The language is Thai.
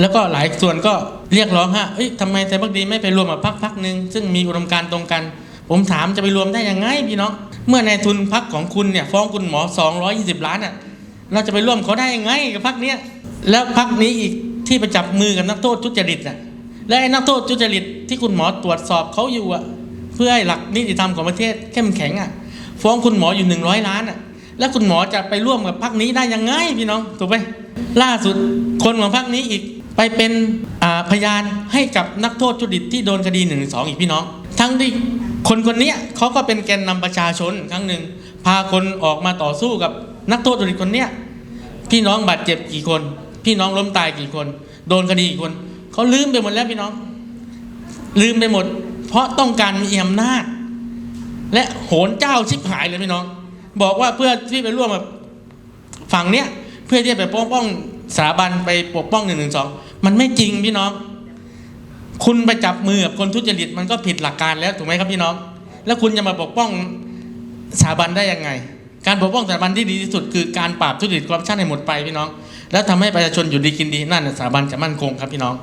แล้วก็หลายส่วนก็เรียกร้องฮะเอ้ยทำไมไทยพักดีไม่ไปรวมกับพักพักหนึ่งซึ่งมีอุดมการณ์ตรงกัน ผมถามจะไปรวมได้ยังไงพี่น้อง เมื่อนายทุนพักของคุณเนี่ยฟ้องคุณหมอ 220 ล้านอะ เราจะไปร่วมเขาได้ยังไงกับพักเนี้ย แล้วพักนี้อีกที่ไปจับมือกับนักโทษทุจริตอะ และไอ้นักโทษทุจริตที่คุณหมอตรวจสอบเขาอยู่อะ เพื่อให้หลักนิติธรรมของประเทศเข้มแข็งอะ ฟ้องคุณหมออยู่ 100 ล้านอะ แล้วคุณหมอจะไปร่วมกับพักนี้ได้ยังไงพี่น้อง ถูกไหมล่าสุดคนของพักนี้อีก ไปเป็นพยานให้กับนักโทษทุจริตที่โดนคดี1นึอีกพี่น้อง ทั้งที่คนคนนี้เขาก็เป็นแกนนำประชาชนครั้งหนึ่งพาคนออกมาต่อสู้กับนักโทษทุจริตคนเนี้ยพี่น้องบาดเจ็บกี่คน พี่น้องล้มตายกี่คน โดนคดีกี่คนเขาลืมไปหมดแล้วพี่น้อง ลืมไปหมด เพราะต้องการมีอำนาจ และโหนเจ้าชิบหายเลยพี่น้อง บอกว่าเพื่อที่ไปร่วมกับฝั่งเนี้ยเพื่อที่จะไปปกป้อง สถาบันไปปกป้องหนึ่งหนึ่งสองมันไม่จริงพี่น้อง คุณไปจับมือกับคนทุจริตมันก็ผิดหลักการแล้วถูกไหมครับพี่น้อง แล้วคุณจะมาปกป้องสถาบันได้ยังไง การปกป้องสถาบันที่ดีที่สุดคือการปราบทุจริตคอร์รัปชันให้หมดไปพี่น้อง แล้วทำให้ประชาชนอยู่ดีกินดีนั่นสถาบันจะมั่นคงครับพี่น้อง